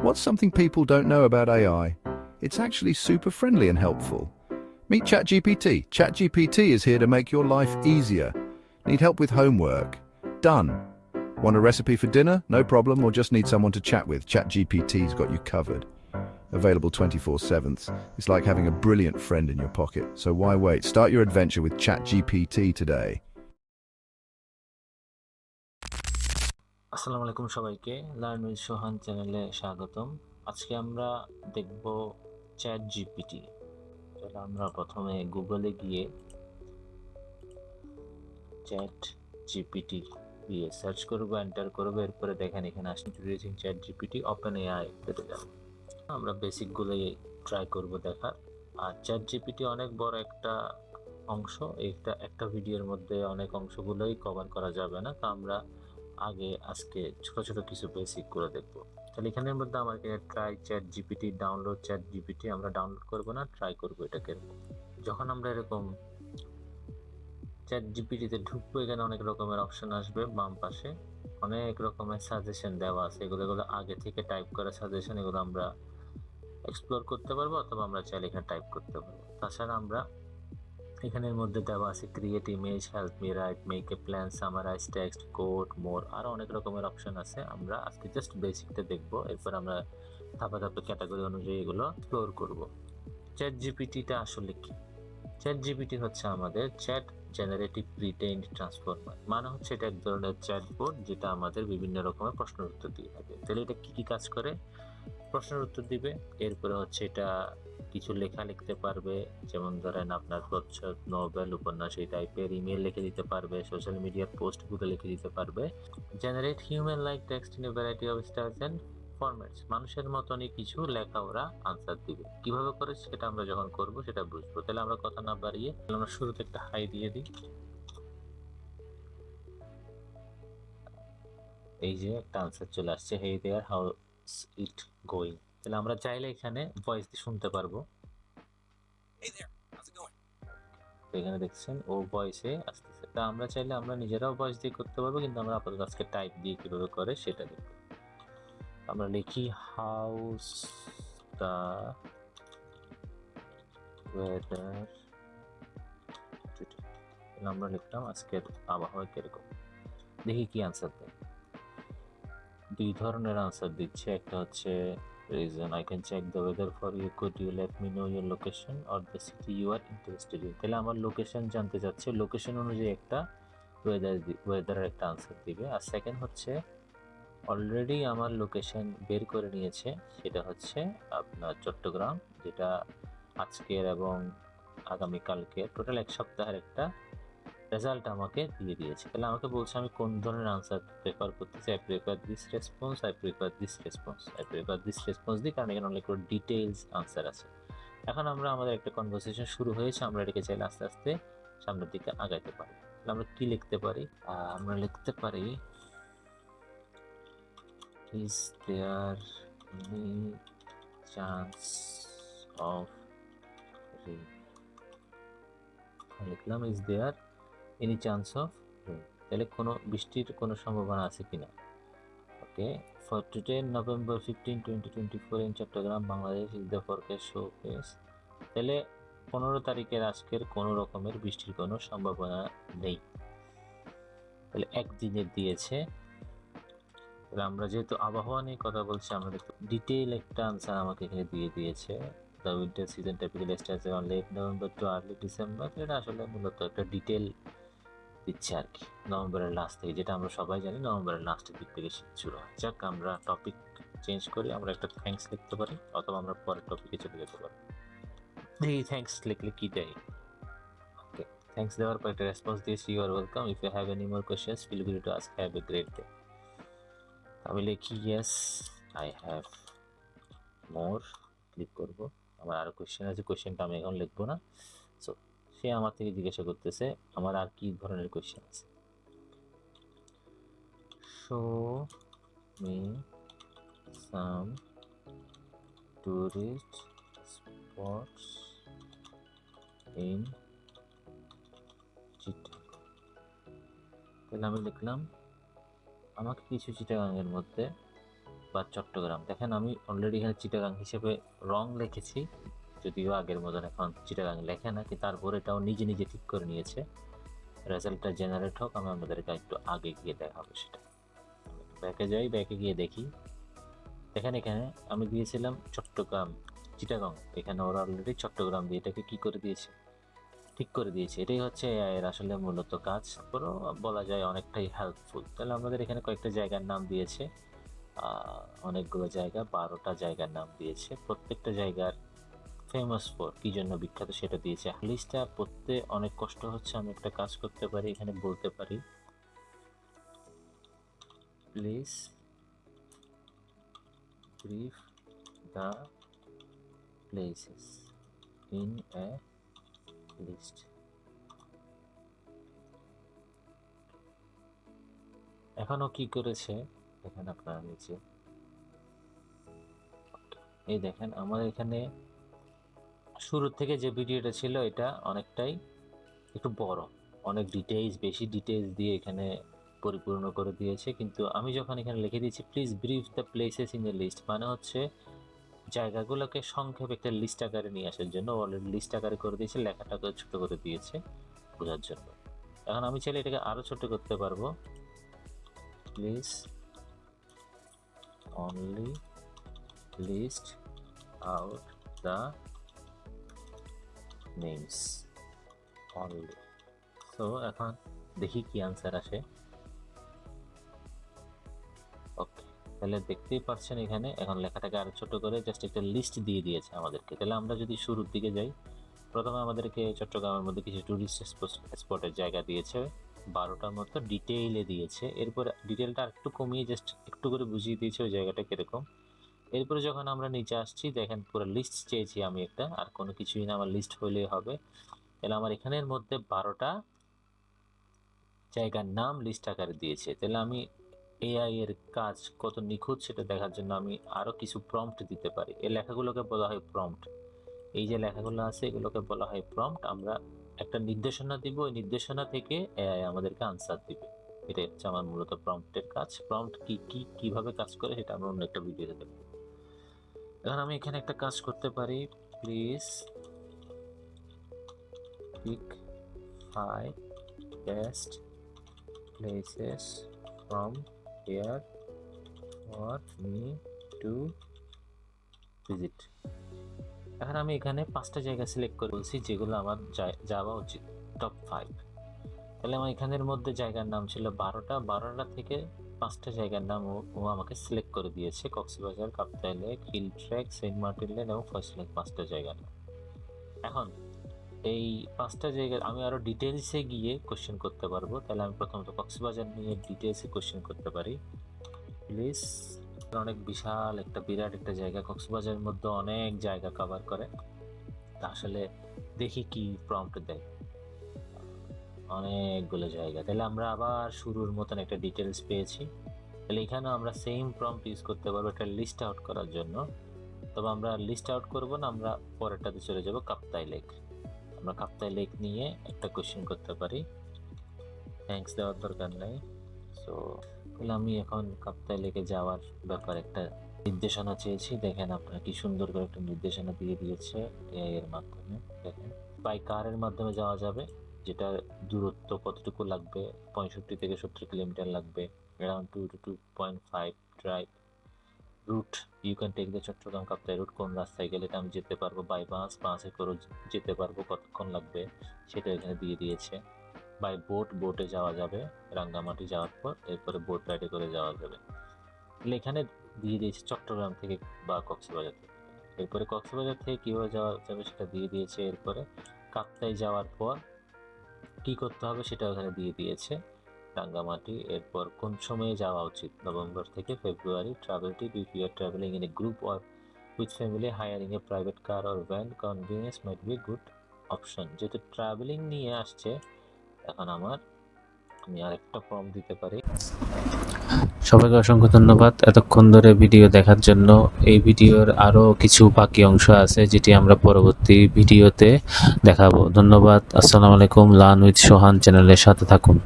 What's something people don't know about AI? It's actually super friendly and helpful. Meet ChatGPT. ChatGPT is here to make your life easier. Need help with homework? Done. Want a recipe for dinner? No problem, or just need someone to chat with? ChatGPT's got you covered. Available 24 7 It's like having a brilliant friend in your pocket. So why wait? Start your adventure with ChatGPT today. আসসালামু আলাইকুম সবাইকে, learn with সোহান চ্যানেলে স্বাগতম। আজকে আমরা দেখব chat GPT তাহলে আমরা প্রথমে গুগলে গিয়ে চ্যাট জিপিটি দিয়ে সার্চ করব, এন্টার করব, এরপরে দেখেন এখানে আসেন using ChatGPT OpenAI পেতে যাব। আমরা বেসিকগুলোই ট্রাই করব দেখার। আর চ্যাট জিপিটি অনেক বড় একটা অংশ এইটা একটা ভিডিওর মধ্যে অনেক অংশগুলোই কভার করা যাবে না। তো আমরা আগে, আজকে ছোট ছোট কিছু বেসিক করে দেখব। তাহলে এখানের মধ্যে আমাকে try ChatGPT download ChatGPT আমরা ডাউনলোড করব না ট্রাই করব এটাকে। যখন আমরা এরকম চ্যাট জিপিটিতে ঢুকবো, এখানে অনেক রকমের অপশন আসবে বাম পাশে। অনেক রকমের সাজেশন দেওয়া আছে। এগুলো এগুলো আগে থেকে টাইপ করা সাজেশন এগুলো আমরা এক্সপ্লোর করতে পারব অথবা আমরা চাইলে এখানে টাইপ করতে পারব। তাছাড়া আমরা এখানের মধ্যে দেওয়া আছে create image help me write make a plan summarise text code more আরও অনেক রকমের অপশন আছে। আমরা আজকে জাস্ট বেসিকটা দেখব, এরপর আমরা ধাপে ধাপে ক্যাটাগরি অনুযায়ী এগুলো এক্সপ্লোর করব। চ্যাট জিপিটিটা আসলে কি? চ্যাট জিপিটি হচ্ছে আমাদের চ্যাট জেনারেটিভ রিটেইনড ট্রান্সফরমার মানে হচ্ছে এটা এক ধরনের চ্যাট বোর্ড যেটা আমাদের বিভিন্ন রকমের প্রশ্নের উত্তর দিয়ে থাকে। তাহলে এটা কি কি কাজ করে? প্রশ্নের উত্তর দিবে, এরপরে হচ্ছে এটা কিছু লেখা লিখতে পারবে, যেমন ধরেন আপনার প্রচ্ছদ নোবেল উপন্যাস এই টাইপের ইমেল লিখে দিতে পারবে সোশ্যাল মিডিয়ার পোস্টগুলো লিখে দিতে পারবে। Generate human like text in a variety of styles and formats মানুষের মতনই কিছু লেখা ওরা আনসার দিবে। কীভাবে করে সেটা আমরা যখন করব সেটা বুঝব। তাহলে আমরা কথা না বাড়িয়ে আমরা শুরুতে একটা হাই দিয়ে দিই। এই যে একটা আনসার চলে আসছে হেই দেয়ার হাউ ইট গোয়িং তাহলে আমরা চাইলে এখানে ভয়েস দিয়ে শুনতে পারব। এখানে দেখছেন ও ভয়েসে আসতেছে। তা আমরা চাইলে আমরা নিজেরাও ভয়েস দিয়ে করতে পারব কিন্তু আমরা আপাতত আজকে টাইপ দিয়ে কীভাবে করে সেটা দেখব। আমরা লিখি হাউস দা ওয়েদার আমরা লিখলাম আজকের আবহাওয়া কীরকম। দেখি কি আনসার দেয়। দুই ধরনের আনসার দিচ্ছে একটা হচ্ছে reason. I can check the weather for you. Could you let me know your location or the city you are interested in তাহলে আমার লোকেশন জানতে চাচ্ছে। লোকেশন অনুযায়ী একটা ওয়েদার ওয়েদারের একটা আনসার দিবে। আর সেকেন্ড হচ্ছে অলরেডি আমার লোকেশন বের করে নিয়েছে। সেটা হচ্ছে আপনার চট্টগ্রাম, যেটা আজকের এবং আগামীকালকে টোটাল এক সপ্তাহের একটা রেজাল্ট আমাকে দিয়ে দিয়েছে। তাহলে আমাকে বলছে, আমি কোন ধরনের আনসার প্রেফার করতেছি? I prefer this response I prefer this response I prefer this response দিই কারণ এখানে অনেক ডিটেলস আনসার আছে। এখন আমরা আমাদের একটা কনভারসেশন শুরু হয়েছে, আমরা এটাকে চাইলে আস্তে আস্তে সামনের দিকে আগাইতে পারি। তাহলে আমরা কি লিখতে পারি? আমরা লিখতে পারি is there any chance of লিখলাম is there any chance of তাহলে কোনো বৃষ্টির কোনো সম্ভাবনা আছে কিনা? Okay for today November fifteen twenty twenty four in Chattogram Bangladesh is the forecast show case তাহলে পনেরো তারিখের আজকের কোনো রকমের বৃষ্টির কোনো সম্ভাবনা নেই। তাহলে একদিনের দিয়েছে। তাহলে আমরা যেহেতু আবহাওয়া নিয়ে কথা বলছি আমাদের ডিটেইল একটা আনসার আমাকে এখানে দিয়ে দিয়েছে। The winter season typically starts on late November to early December এটা আসলে মূলত একটা ডিটেল দিচ্ছে আর কি। নভেম্বরের লাস্ট থেকে, যেটা আমরা সবাই জানি নভেম্বরের লাস্টের দিক থেকে শীত শুরু হয়। যাক, আমরা টপিক চেঞ্জ করি, আমরা একটা থ্যাঙ্কস লিখতে পারি, অথবা আমরা পরের টপিকে চলে যেতে পারি। দেখি থ্যাঙ্কস লিখলে কী দেয়? ওকে থ্যাঙ্কস দেওয়ার পর একটা রেসপন্স দিয়েছি you are welcome if you have any more questions feel free to ask have a great day আমি লিখি yes I have more click করব। আমার আরও কোয়েশ্চেন আছে কোয়েশ্চেনটা আমি এখন লিখব না। সো আমার থেকে জিজ্ঞাসা করতেছে, আমার আর কি ধরনের কোয়েশ্চেন আছে? Show me some tourist spots in Chittagong তাহলে আমি লিখলাম, আমাকে কিছু চিটাগাংয়ের মধ্যে বা চট্টগ্রাম দেখেন আমি অলরেডি এখানে চিটাগাং হিসেবে রং লিখেছি। যদিও আগের মতন এখন চিটাগাং লেখে না, কিন্তু তারপর এটাও নিজে নিজে ঠিক করে নিয়েছে। রেজাল্টটা জেনারেট হোক, আমি আপনাদেরকে একটু আগে গিয়ে দেখাবো সেটা। ব্যাকে যাই, ব্যাকে গিয়ে দেখি। দেখেন এখানে আমি দিয়েছিলাম চট্টগ্রাম, চিটাগং। এখানে ওরা অলরেডি চট্টগ্রাম দিয়ে এটাকে কী করে দিয়েছে? ঠিক করে দিয়েছে। এটাই হচ্ছে এর আসলে মূলত কাজ। পুরো বলা যায় অনেকটাই হেল্পফুল তাহলে আমাদের এখানে কয়েকটা জায়গার নাম দিয়েছে। অনেকগুলো জায়গা, বারোটা জায়গার নাম দিয়েছে। প্রত্যেকটা জায়গার ফেমাস ফর কি জন্য বিখ্যাত সেটা দিয়েছে। লিস্টটা পড়তে অনেক কষ্ট হচ্ছে, আমি একটা কাজ করতে পারি, এখানে বলতে পারি। Please brief the places in a list এখনও কি করেছে? দেখেন আপনারা নিচে। এই দেখেন, আমার এখানে শুরুর থেকে যে ভিডিওটা ছিল, এটা অনেকটাই একটু বড়। অনেক ডিটেইলস বেশি ডিটেইলস দিয়ে এখানে পরিপূর্ণ করে দিয়েছে। কিন্তু আমি যখন এখানে লিখে দিয়েছি please brief the places in the list মানে হচ্ছে জায়গাগুলোকে সংক্ষেপে একটা লিস্ট আকারে নিয়ে আসার জন্য অলরেডি লিস্ট আকারে করে দিয়েছে লেখাটাকে ছোট করে দিয়েছে বোঝার জন্য। এখন আমি চাইলে এটাকে আরও ছোট করতে পারব। Please only list out the names only তো এখন দেখি কি আনসার আসে। ওকে তাহলে দেখতেই পাচ্ছেন এখানে, এখন লেখাটাকে আরও ছোট করে জাস্ট একটা লিস্ট দিয়ে দিয়েছে আমাদেরকে। তাহলে আমরা যদি শুরুর দিকে যাই, প্রথমে আমাদেরকে চট্টগ্রামের মধ্যে কিছু টুরিস্ট স্পটের জায়গা দিয়েছে। বারোটার মতো ডিটেইলে দিয়েছে। এরপরে ডিটেলটা একটু কমিয়ে জাস্ট একটু করে বুঝিয়ে দিয়েছে ওই জায়গাটা কীরকম। এরপরে যখন আমরা নিচে আসছি, দেখেন পুরো লিস্ট চেয়েছি আমি একটা, আর কোনো কিছুই না আমার লিস্ট হইলেই হবে। তাহলে আমার এখানের মধ্যে বারোটা জায়গার নাম লিস্ট আকারে দিয়েছে। তাহলে আমি এআই এর কাজ কত নিখুঁত সেটা দেখার জন্য আমি আরও কিছু প্রম্পট দিতে পারি। এই লেখাগুলোকে বলা হয় প্রম্পট এই যে লেখাগুলো আছে, এগুলোকে বলা হয় প্রম্পট আমরা একটা নির্দেশনা দিব, ওই নির্দেশনা থেকে এআই আমাদেরকে আনসার দিবে। এটা হচ্ছে আমার মূলত প্রম্পটের কাজ। প্রম্পট কি কি, কীভাবে কাজ করে সেটা আমরা অন্য একটা ভিডিওতে দেখব। এখন আমি এখানে একটা কাজ করতে পারি। Please. Pick five best places from here for me to visit. এখন আমি এখানে পাঁচটা জায়গা সিলেক্ট করে বলছি, যেগুলো আমার যাওয়া উচিত। Top five. তাহলে আমার এখানের মধ্যে জায়গার নাম ছিল বারোটা। বারোটা থেকে পাঁচটা জায়গার নাম ও আমাকে সিলেক্ট করে দিয়েছে। Cox's Bazar Kaptai lake hill track saint Martin lake এবং ফার্স্ট লেক পাঁচটা জায়গার নাম। এখন এই পাঁচটা জায়গার, আমি আরও ডিটেলসে গিয়ে কোশ্চেন করতে পারব। তাহলে আমি প্রথমত কক্সবাজার নিয়ে ডিটেলসে কোশ্চেন করতে পারি। প্লিজ অনেক বিশাল একটা, বিরাট একটা জায়গা। কক্সবাজারের মধ্যে অনেক জায়গা কভার করে। তা আসলে দেখি কি প্রম্পট দেয়। অনেকগুলো জায়গা। তাহলে আমরা আবার শুরুর মতন একটা ডিটেলস পেয়েছি। তাহলে এখানেও আমরা সেম প্রম্পট ইউজ করতে পারব একটা লিস্ট আউট করার জন্য। তবে আমরা লিস্ট আউট করব না, আমরা পরেরটাতে চলে যাব কাপ্তাই লেক আমরা কাপ্তাই লেক নিয়ে একটা কোশ্চেন করতে পারি। থ্যাঙ্কস দেওয়ার দরকার নাই। সো তাহলে আমি এখন কাপ্তাই লেকে যাওয়ার ব্যাপারে একটা নির্দেশনা চেয়েছি। দেখেন আপনার কি সুন্দর করে একটা নির্দেশনা দিয়ে দিয়েছে এর মাধ্যমে। দেখেন বাই কারের মাধ্যমে যাওয়া যাবে। যেটা দূরত্ব কতটুকু লাগবে? পঁয়ষট্টি থেকে সত্তর কিলোমিটার লাগবে। Around two two two point five drive route you can take the Chattogram Kaptai route কোন রাস্তায় গেলে আমি যেতে পারব? বাই বাস বাসে করে যেতে পারব কতক্ষণ লাগবে? সেটা এখানে দিয়ে দিয়েছে। বাই বোট বোটে যাওয়া যাবে। রাঙ্গামাটি যাওয়ার পর এরপরে বোট রাইডে করে যাওয়া যাবে। এখানে দিয়ে দিয়েছে চট্টগ্রাম থেকে বা কক্সবাজার থেকে। এরপরে কক্সবাজার থেকে কীভাবে যাওয়া যাবে সেটা দিয়ে দিয়েছে। এরপরে কাপ্তাই যাওয়ার পর কি করতে হবে সেটা ওখানে দিয়ে দিয়েছে। রাঙ্গামাটি এরপর কোন সময়ে যাওয়া উচিত? নভেম্বর থেকে February travel tip if you travelling in a group or with family hiring a private car or van convenience might be good option যেহেতু ট্রাভেলিং নিয়ে আসছে, এখন আমার, আমি আরেকটা ফর্ম দিতে পারি। সবাইকে অসংখ্য ধন্যবাদ এতক্ষণ ধরে ভিডিও দেখার জন্য। এই ভিডিওর আরও কিছু বাকি অংশ আছে যেটি আমরা পরবর্তী ভিডিওতে দেখাবো। ধন্যবাদ। আসসালামু আলাইকুম। লান উইথ সোহান চ্যানেলের সাথে থাকুন।